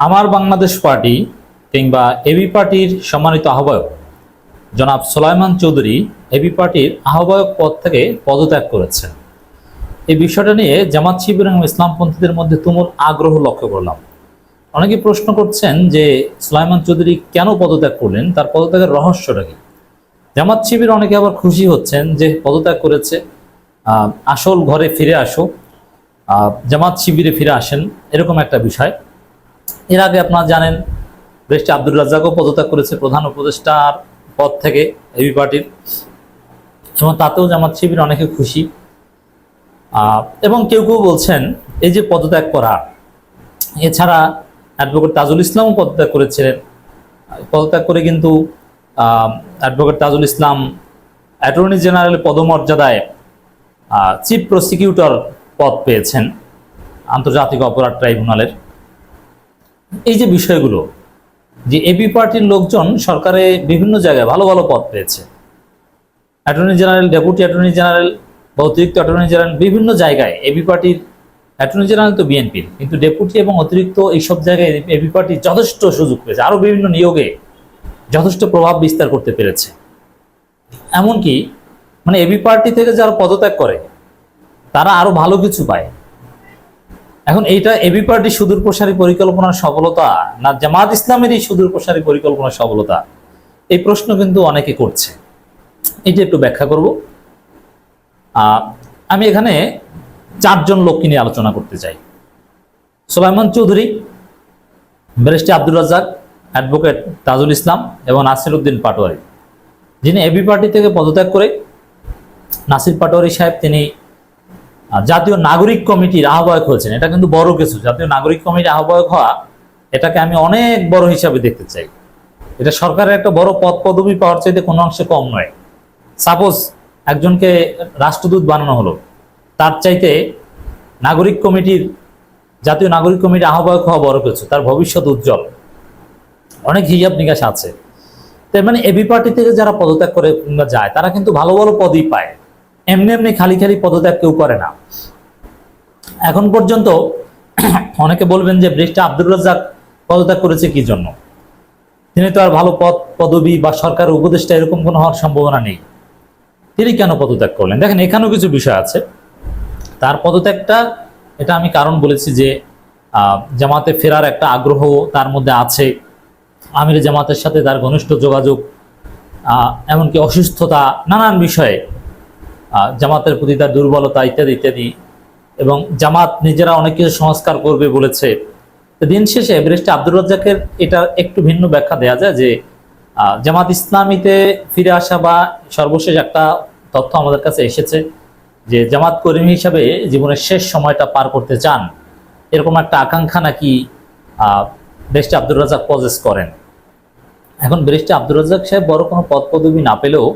আমার বাংলাদেশ পার্টি কিংবা এবি পার্টির সম্মানিত আহ্বায়ক, জনাব সোলাইমান চৌধুরী এবি পার্টির আহ্বায়ক পদ থেকে পদত্যাগ করেছেন। এই বিষয়টা নিয়ে জামাত শিবির এবং ইসলামপন্থীদের মধ্যে তুমুল আগ্রহ লক্ষ্য করলাম। অনেকে প্রশ্ন করছেন যে সুলাইমান চৌধুরী কেন পদত্যাগ করলেন, তার পদত্যাগের রহস্যটা কি? জামাত শিবির অনেকে আবার খুশি হচ্ছেন যে পদত্যাগ করেছে। আসল ঘরে ফিরে আসো জামাত শিবিরে ফিরে আসেন, এরকম একটা বিষয়। এর আগে আপনারা জানেন ব্রেস্টে আব্দুর রাজ্জাকও পদত্যাগ করেছে প্রধান উপদেষ্টার পদ থেকে এবি পার্টির। এবং তাতেও জামাত শিবির অনেকে খুশি। এবং কেউ কেউ বলছেন, এই যে পদত্যাগ করা, এছাড়া অ্যাডভোকেট তাজুল ইসলামও পদত্যাগ করেছিলেন। পদত্যাগ করে কিন্তু advocate Tajul Islam attorney general পদমর্যাদায় chief prosecutor পদ পেয়েছেন। আন্তর্জাতিক অপরাধ ট্রাইব্যুনালের এই যে বিষয়গুলো, যে এবি পার্টির লোকজন সরকারে বিভিন্ন জায়গায় ভালো ভালো পদ পেয়েছে। Attorney general deputy attorney general বা অতিরিক্ত অ্যাটর্নি জেনারেল বিভিন্ন জায়গায় এবি পার্টির অ্যাটর্নি জেনারেল তো বিএনপির কিন্তু ডেপুটি এবং অতিরিক্ত এইসব জায়গায় এবি পার্টি যথেষ্ট সুযোগ পেয়েছে। আরও বিভিন্ন নিয়োগে যথেষ্ট প্রভাব বিস্তার করতে পেরেছে। এমনকি মানে এবি পার্টি থেকে যারা পদত্যাগ করে, তারা আরও ভালো কিছু পায়। এখন এইটা এবি পার্টি সুদূর প্রসারী পরিকল্পনার সফলতা না জামাত ইসলামেরই সুদূর প্রসারী পরিকল্পনার সফলতা? এই প্রশ্ন কিন্তু অনেকে করছে। এটা একটু ব্যাখ্যা করব। আমি এখানে চারজন লোককে নিয়ে আলোচনা করতে চাই। সোলাইমান চৌধুরী, ব্যারিস্টার আব্দুল রাজ্জাক, অ্যাডভোকেট তাজুল ইসলাম এবং নাসির উদ্দিন পাটোয়ারি। যিনি এবি পার্টি থেকে পদত্যাগ করে নাসির পাটোয়ারি সাহেব তিনি জাতীয় নাগরিক কমিটির আহ্বায়ক হয়েছেন। এটা কিন্তু বড় কিছু। জাতীয় নাগরিক কমিটির আহ্বায়ক হওয়া, এটাকে আমি অনেক বড় হিসাবে দেখতে চাই। এটা সরকারের একটা বড় পদ পদবি পাওয়ার চাইতে কোনো অংশে কম নয়। সাপোজ একজনকে রাষ্ট্রদূত বানানো হলো, তার চাইতে নাগরিক কমিটির, জাতীয় নাগরিক কমিটির আহ্বায়ক হওয়া বড় কিছু, তার ভবিষ্যৎ উজ্জ্বল। অনেক হিসাব নিকাশ আছে। তার মানে এবি পার্টি থেকে যারা পদত্যাগ করে যায়, তারা কিন্তু ভালো ভালো পদই পায়। এমনি এমনি খালি খালি পদত্যাগ কেউ করে না। এখন পর্যন্ত অনেকে বলবেন যে ব্রিজটা আব্দুর রাজ্জাক পদত্যাগ করেছে কি জন্য? তিনি তো আর ভালো পদ, পদবি বা সরকার উপদেষ্টা এরকম কোনো হওয়ার সম্ভাবনা নেই। তিনি কেন পদত্যাগ করলেন? দেখেন, এখানেও কিছু বিষয় আছে। তার পদত্যাগটা, এটা আমি কারণ বলেছি যে জামাতে ফেরার একটা আগ্রহ তার মধ্যে আছে। আমির জামাতের সাথে তার ঘনিষ্ঠ যোগাযোগ এমনকি অসুস্থতা, নানান বিষয়ে জামাতের প্রতি তার দুর্বলতা ইত্যাদি ইত্যাদি। এবং জামাত নিজেরা অনেক কিছু সংস্কার করবে বলেছে। দিন শেষে ব্যারিস্টার আব্দুর রাজ্জাকের এটা একটু ভিন্ন ব্যাখ্যা দেওয়া যায় যে জামাত ইসলামীতে ফিরে আসা বা সর্বশেষ একটা তথ্য আমাদের কাছে এসেছে যে, জামাত কর্মী হিসাবে জীবনের শেষ সময়টা পার করতে চান। এরকম একটা আকাঙ্ক্ষা নাকি ব্যারিস্টার আব্দুর রাজ্জাক পজেস করেন? এখন ব্যারিস্টার আব্দুর রাজ্জাক সাহেব বড় কোনো পদ পদবি না পেলেও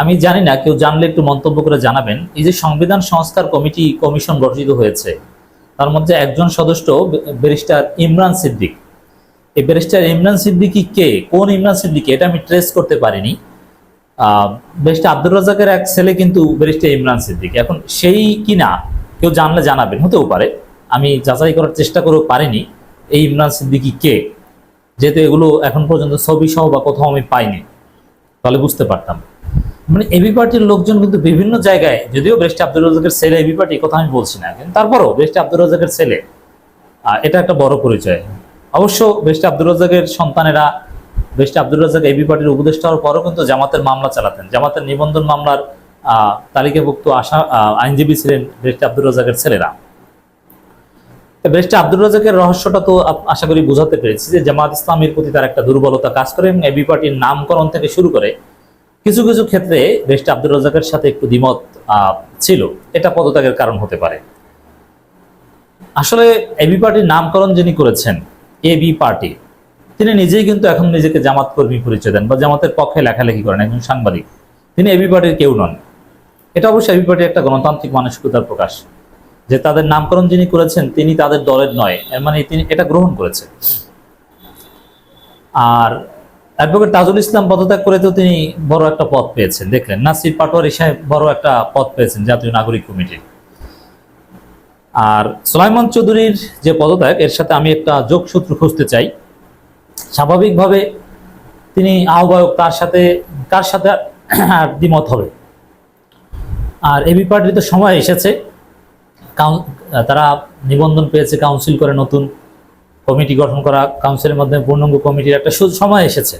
আমি জানি না, কেউ জানলে একটু মন্তব্য করে জানাবেন। এই যে সংবিধান সংস্কার কমিটি কমিশন গঠিত হয়েছে, তার মধ্যে একজন সদস্য ব্যারিস্টার ইমরান সিদ্দিক। এই ব্যারিস্টার ইমরান সিদ্দিকি কে? কোন ইমরান সিদ্দিকি? এটা আমি ট্রেস করতে পারিনি। ব্যারিস্টার আব্দুর রাজাকের এক ছেলে কিন্তু ব্যারিস্টার ইমরান সিদ্দিক। এখন সেই কিনা কেউ জানলে জানাবেন, হতেও পারে। আমি যাচাই করার চেষ্টা করেও পারিনি এই ইমরান সিদ্দিকি কে। যেহেতু এগুলো এখন পর্যন্ত ছবি সহ বা কোথাও আমি পাইনি, তাহলে বুঝতে পারতাম। মানে এবি পার্টির লোকজন কিন্তু বিভিন্ন জায়গায়, যদিও বেস্ট আব্দুল রাজাকের ছেলে এবি পার্টি কথা আমি বলছি না কিন্তু তারপরও বেস্ট আব্দুল রাজাকের ছেলে এটা একটা বড় পরিচয়। অবশ্য বেস্ট আব্দুল রাজাকের সন্তানেরা, বেস্ট আব্দুল রাজাক এবি পার্টির উপদেষ্টা হওয়ার পরও কিন্তু জামাতের মামলা চালাতেন। জামাতের নিবন্ধন মামলার তালিকাভুক্ত আশা আইনজীবী ছিলেন বেস্ট আব্দুল রাজাকের ছেলেরা। বেস্ট আব্দুল রাজাকের রহস্যটা তো আশা করি বোঝাতে পেরেছি যে জামাত ইসলামের প্রতি তার একটা দুর্বলতা কাজ করে এবং এবি পার্টির নামকরণ থেকে শুরু করে কিছু কিছু ক্ষেত্রে বেস্ট আব্দুল রাজাকের সাথে একটু দ্বিমত ছিল। এটা পদত্যাগের কারণ হতে পারে। আসলে এবি পার্টির নামকরণ যিনি করেছেন এবি পার্টি, তিনি নিজেই কিন্তু এখন নিজেকে জামাত কর্মী পরিচয় দেন বা জামাতের পক্ষে লেখালেখি করেন একজন সাংবাদিক। তিনি এবি পার্টির কেউ নন। এটা অবশ্যই এবি পার্টির একটা গণতান্ত্রিক মানসিকতার প্রকাশ। যে তাদের নামকরণ যিনি করেছেন, তিনি তাদের দলের নয়। মানে তিনি এটা গ্রহণ করেছেন। আর অ্যাডভোকেট তাজুল ইসলাম পদত্যাগ করে তো তিনি বড় একটা পদ পেয়েছেন। দেখলেন, নাসির পাটোয়ারি সাহেব বড় একটা পদ পেয়েছেন জাতীয় নাগরিক কমিটির। আর সুলাইমান চৌধুরীর যে পদত্যাগ, এর সাথে আমি একটা যোগসূত্র খুঁজতে চাই। স্বাভাবিকভাবে তিনি আহ্বায়ক, তার সাথে, কার সাথে আর দ্বিমত হবে? আর এবি পার্টির তো সময় এসেছে। তারা নিবন্ধন পেয়েছে, কাউন্সিল করে নতুন। কমিটি গঠন করা কাউন্সিলের মাধ্যমে পূর্ণাঙ্গ কমিটির একটা সময় এসেছে।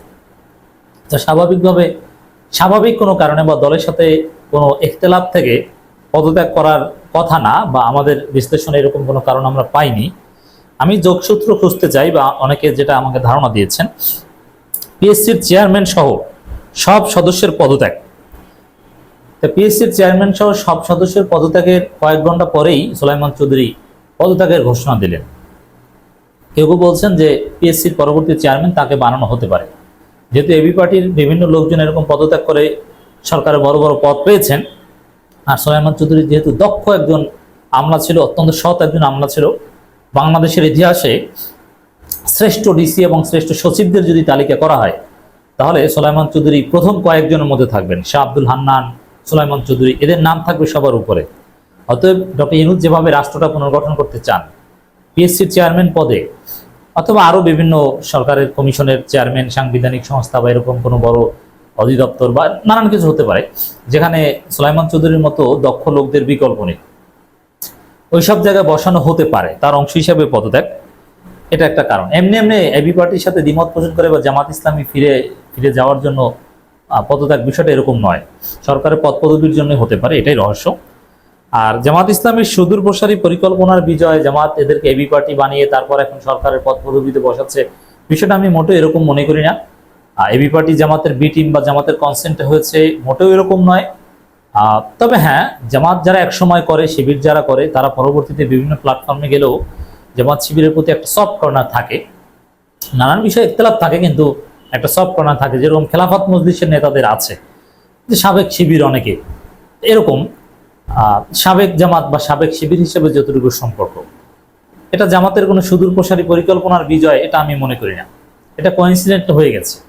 তো স্বাভাবিকভাবে, স্বাভাবিক কোনো কারণে বা দলের সাথে কোনো ইখতলাফ থেকে পদত্যাগ করার কথা না বা আমাদের বিশ্লেষণে এরকম কোনো কারণ আমরা পাইনি। আমি যোগসূত্র খুঁজতে চাই বা অনেকে যেটা আমাকে ধারণা দিয়েছেন, পিএসসির চেয়ারম্যান সহ সব সদস্যের পদত্যাগ। পিএসসির চেয়ারম্যান সহ সব সদস্যের পদত্যাগের কয়েক ঘণ্টা পরেই সোলাইমান চৌধুরী পদত্যাগের ঘোষণা দিলেন। কেউ কেউ বলছেন যে পিএসসির পরবর্তী চেয়ারম্যান তাকে বানানো হতে পারে। যেহেতু এবি পার্টির বিভিন্ন লোকজন এরকম পদত্যাগ করে সরকারে বড় বড় পদ পেয়েছেন, আর সুলাইমান চৌধুরী যেহেতু দক্ষ একজন আমলা ছিল, অত্যন্ত সৎ একজন আমলা ছিল, বাংলাদেশের ইতিহাসে শ্রেষ্ঠ ডিসি এবং শ্রেষ্ঠ সচিবদের যদি তালিকা করা হয়, তাহলে সোলাইমান চৌধুরী প্রথম কয়েকজনের মধ্যে থাকবেন, শাহ আব্দুল হান্নান সোলাইমান চৌধুরী এদের নাম থাকবে সবার উপরে। অতএব ডক্টর ইনুজ যেভাবে রাষ্ট্রটা পুনর্গঠন করতে চান পিএসসির চেয়ারম্যান পদে, অথবা আরও বিভিন্ন সরকারের কমিশনের চেয়ারম্যান সাংবিধানিক সংস্থা বা এরকম কোনো বড় অধিদপ্তর বা নানান কিছু হতে পারে, যেখানে সোলাইমান চৌধুরীর মতো দক্ষ লোকদের বিকল্প নেই। ওইসব জায়গায় বসানো হতে পারে, তার অংশ হিসাবে পদত্যাগ, এটা একটা কারণ। এমনি এমনি এবি পার্টির সাথে দ্বিমত পোষণ করে বা জামাত ইসলামী ফিরে ফিরে যাওয়ার জন্য পদত্যাগ বিষয়টা এরকম নয়। সরকারের পদ পদবীর জন্য হতে পারে, এটাই রহস্য। আর জামাত ইসলামের সুদূর প্রসারী পরিকল্পনার বিজয়, জামাত এদেরকে এবি পার্টি বানিয়ে তারপর এখন সরকারের পদ পদবিতে বসাচ্ছে, বিষয়টা আমি মোটেও এরকম মনে করি না। এবি পার্টি জামাতের বি টিম বা জামাতের কনসেন্টে হয়েছে, মোটেও এরকম নয়। তবে হ্যাঁ জামাত যারা একসময় করে, শিবির যারা করে, তারা পরবর্তীতে বিভিন্ন প্ল্যাটফর্মে গেলেও জামাত শিবিরের প্রতি একটা সফট কর্নার থাকে। নানান বিষয়ে ইখতলাফ থাকে, কিন্তু একটা সফট কর্নার থাকে, যেরকম খেলাফত মজলিসের নেতাদের আছে সাবেক শিবির অনেকে। এরকম সাবেক জামাত বা সাবেক শিবির হিসেবে যতটুকু সম্পর্ক, এটা জামাতের কোনো সুদূর প্রসারী পরিকল্পনার বিজয়, এটা আমি মনে করি না। এটা কোইন্সিডেন্ট হয়ে গেছে।